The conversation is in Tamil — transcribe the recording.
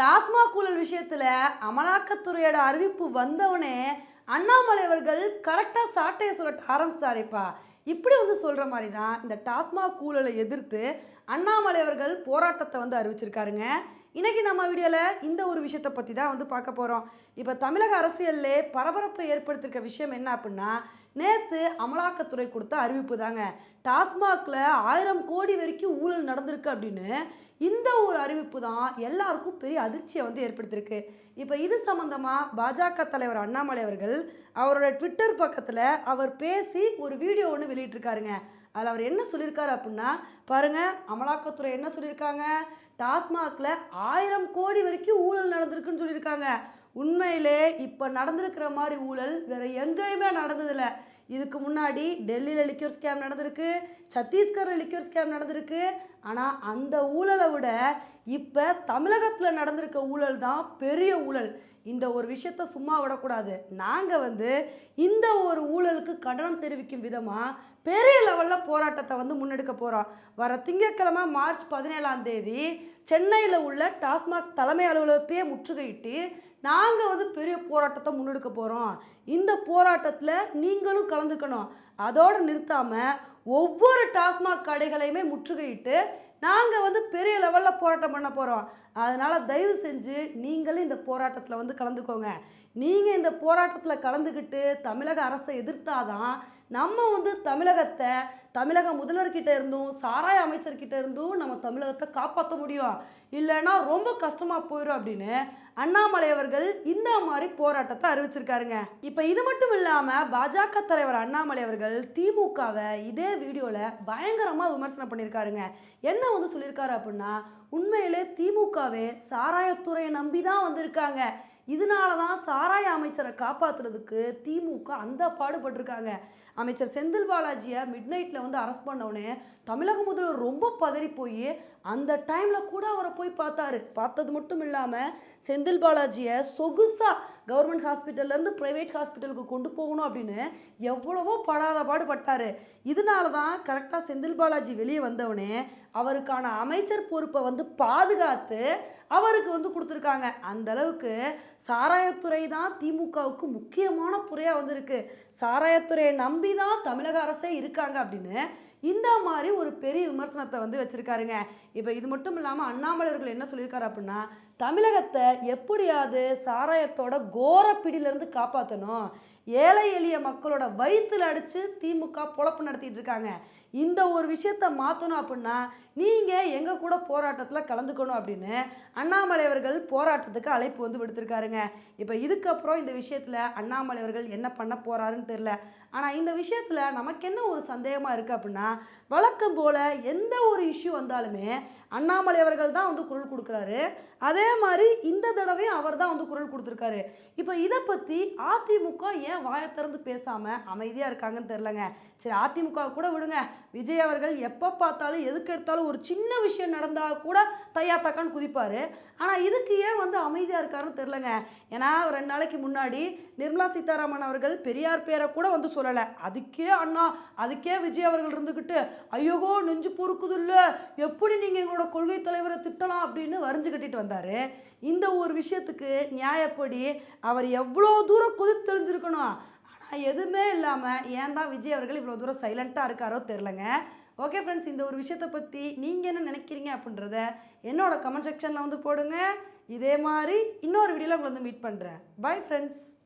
டாஸ்மாக் ஊழல் விஷயத்தில் அமலாக்கத்துறையோட அறிவிப்பு வந்தவுடனே அண்ணாமலை அவர்கள் கரெக்டாக சாட்டையை சொல்ல ஆரம்பிச்சாரேப்பா. இப்படி வந்து சொல்கிற மாதிரி தான் இந்த டாஸ்மாக் ஊழலை எதிர்த்து அண்ணாமலை அவர்கள் போராட்டத்தை வந்து அறிவிச்சிருக்காருங்க. இன்றைக்கி நம்ம வீடியோவில் இந்த ஒரு விஷயத்தை பற்றி தான் வந்து பார்க்க போகிறோம் இப்போ தமிழக அரசியல்லே பரபரப்பை ஏற்படுத்திருக்க விஷயம் என்ன அப்படின்னா நேற்று அமலாக்கத்துறை கொடுத்த அறிவிப்பு தாங்க. டாஸ்மாகில் ஆயிரம் கோடி வரைக்கும் ஊழல் நடந்திருக்கு அப்படின்னு இந்த ஒரு அறிவிப்பு தான் எல்லாருக்கும் பெரிய அதிர்ச்சியை வந்து ஏற்படுத்தியிருக்கு இப்போ இது சம்மந்தமாக பாஜக தலைவர் அண்ணாமலை அவர்கள் அவரோட ட்விட்டர் பக்கத்தில் அவர் பேசி ஒரு வீடியோ ஒன்று வெளியிட்டிருக்காருங்க. அதில் அவர் என்ன சொல்லியிருக்காரு அப்படின்னா பாருங்கள் அமலாக்கத்துறை என்ன சொல்லியிருக்காங்க டாஸ்மாகில் ஆயிரம் கோடி வரைக்கும் ஊழல் நடந்திருக்குன்னு சொல்லியிருக்காங்க உண்மையிலே இப்போ நடந்திருக்கிற மாதிரி ஊழல் வேறு எங்கேயுமே நடந்ததில்லை. இதுக்கு முன்னாடி டெல்லியில் லிக்யூர் ஸ்கேம் நடந்திருக்கு சத்தீஸ்கரில் லிக்யூர் ஸ்கேம் நடந்திருக்கு ஆனால் அந்த ஊழலை விட இப்போ தமிழகத்தில் நடந்திருக்க ஊழல் தான் பெரிய ஊழல். இந்த ஒரு விஷயத்த சும்மா விடக்கூடாது. நாங்கள் வந்து இந்த ஒரு ஊழலுக்கு கண்டனம் தெரிவிக்கும் விதமாக பெரிய லெவலில் போராட்டத்தை வந்து முன்னெடுக்க போகிறோம் வர திங்கட்கிழமை மார்ச் பதினேழாம் தேதி சென்னையில் உள்ள டாஸ்மாக் தலைமை அலுவலகத்தையே முற்றுகையிட்டு நாங்கள் வந்து பெரிய போராட்டத்தை முன்னெடுக்க போகிறோம் இந்த போராட்டத்தில் நீங்களும் கலந்துக்கணும். அதோடு நிறுத்தாமல் ஒவ்வொரு டாஸ்மாக் கடைகளையுமே முற்றுகையிட்டு நாங்கள் வந்து பெரிய லெவலில் போராட்டம் பண்ண போகிறோம் அதனால் தயவு செஞ்சு நீங்களும் இந்த போராட்டத்தில் வந்து கலந்துக்கோங்க. நீங்கள் இந்த போராட்டத்தில் கலந்துக்கிட்டு தமிழக அரசை எதிர்த்தாதான் நம்ம வந்து தமிழகத்தை தமிழக முதல்வர்கிட்ட இருந்தும் சாராய அமைச்சர்கிட்ட இருந்தும் நம்ம தமிழகத்தை காப்பாற்ற முடியும். இல்லைன்னா ரொம்ப கஷ்டமாக போயிடும் அப்படின்னு அண்ணாமலை அவர்கள் இந்த மாதிரி போராட்டத்தை அறிவிச்சிருக்காருங்க. இப்போ இது மட்டும் இல்லாமல் பாஜக தலைவர் அண்ணாமலை அவர்கள் திமுகவை இதே வீடியோவில் பயங்கரமாக விமர்சனம் பண்ணியிருக்காருங்க. என்ன வந்து சொல்லியிருக்காரு அப்படின்னா உண்மையிலே திமுகவே சாராயத்துறையை நம்பி தான் வந்திருக்காங்க. இதனால தான் சாராய அமைச்சரை காப்பாற்றுறதுக்கு திமுக அந்த பாடுபட்டிருக்காங்க. அமைச்சர் செந்தில் பாலாஜியை மிட் நைட்டில் வந்து அரெஸ்ட் பண்ணவுடனே தமிழக முதல்வர் ரொம்ப பதறி போய் அந்த டைமில் கூட அவரை போய் பார்த்தாரு. பார்த்தது மட்டும் இல்லாமல் செந்தில் பாலாஜியை சொகுசாக கவர்மெண்ட் ஹாஸ்பிட்டல்லேருந்து ப்ரைவேட் ஹாஸ்பிட்டலுக்கு கொண்டு போகணும் அப்படின்னு எவ்வளவோ படாத பாடுபட்டார். இதனால தான் கரெக்டாக செந்தில் பாலாஜி வெளியே வந்தவுடனே அவருக்கான அமைச்சர் பொறுப்பை வந்து பாதுகாத்து அவருக்கு வந்து கொடுத்துருக்காங்க. அந்த அளவுக்கு சாராயத்துறை தான் திமுகவுக்கு முக்கியமான துறையாக வந்திருக்கு. சாராயத்துறையை நம்பி தான் தமிழக அரசே இருக்காங்க அப்படின்னு இந்த மாதிரி ஒரு பெரிய விமர்சனத்தை வந்து வச்சுருக்காருங்க. இப்போ இது மட்டும் இல்லாமல் அண்ணாமலையர்கள் என்ன சொல்லியிருக்காரு அப்படின்னா தமிழகத்தை எப்படியாவது சாராயத்தோட கோரப்பிடியிலேருந்து காப்பாற்றணும் ஏழை எளிய மக்களோட வயிற்றுல அடித்து திமுக பொழப்பு நடத்திட்டு இருக்காங்க. இந்த ஒரு விஷயத்த மாற்றணும் அப்படின்னா நீங்கள் எங்கள் கூட போராட்டத்தில் கலந்துக்கணும் அப்படின்னு அண்ணாமலை அவர்கள் போராட்டத்துக்கு அழைப்பு வந்து விடுத்திருக்காருங்க. இப்போ இதுக்கப்புறம் இந்த விஷயத்தில் அண்ணாமலை அவர்கள் என்ன பண்ண போகிறாருன்னு தெரில ஆனால் இந்த விஷயத்தில் நமக்கு என்ன ஒரு சந்தேகமாக இருக்குது அப்படின்னா வழக்கம் போல் எந்த ஒரு இஷ்யூ வந்தாலுமே அண்ணாமலை அவர்கள் தான் வந்து குரல் கொடுக்குறாரு. அதே மாதிரி இந்த தடவையும் அவர் தான் வந்து குரல் கொடுத்துருக்காரு. இப்போ இதை பற்றி அதிமுக ஏன் வாயை திறந்து பேசாமல் அமைதியாக இருக்காங்கன்னு தெரிலங்க சரி அதிமுக கூட விடுங்க. விஜய் அவர்கள் எப்போ பார்த்தாலும் எதுக்கு எடுத்தாலும் ஒரு சின்ன விஷயம் நடந்தால் கூட தையா தக்கான்னு குதிப்பார். ஆனால் இதுக்கு ஏன் வந்து அமைதியாக இருக்காருன்னு தெரிலங்க ஏன்னா ஒரு ரெண்டு நாளைக்கு முன்னாடி நிர்மலா சீதாராமன் அவர்கள் பெரியார் பேரை கூட வந்து சொல்லலை. அதுக்கே அண்ணா அதுக்கே விஜய் அவர்கள் இருந்துக்கிட்டு ஐயோகோ நெஞ்சு பொறுக்குது இல்லை எப்படி நீங்கள் எங்களோட கொள்கை தலைவரை திட்டலாம்? அப்படின்னு வரைஞ்சு கட்டிட்டு வந்தார். இந்த ஒரு விஷயத்துக்கு நியாயப்படி அவர் எவ்வளோ தூரம் கொதித்து தெளிஞ்சிருக்கணும்? ஆனால் எதுவுமே இல்லாமல் ஏன் தான் விஜய் அவர்கள் இவ்வளோ தூரம் சைலண்ட்டாக இருக்காரோ தெரிலங்க ஓகே ஃப்ரெண்ட்ஸ் இந்த ஒரு விஷயத்தை பற்றி நீங்கள் என்ன நினைக்கிறீங்க அப்படின்றத என்னோட கமெண்ட் செக்ஷனில் வந்து போடுங்க. இதே மாதிரி இன்னொரு வீடியோவில் உங்களை வந்து மீட் பண்ணுறேன் பை ஃப்ரெண்ட்ஸ்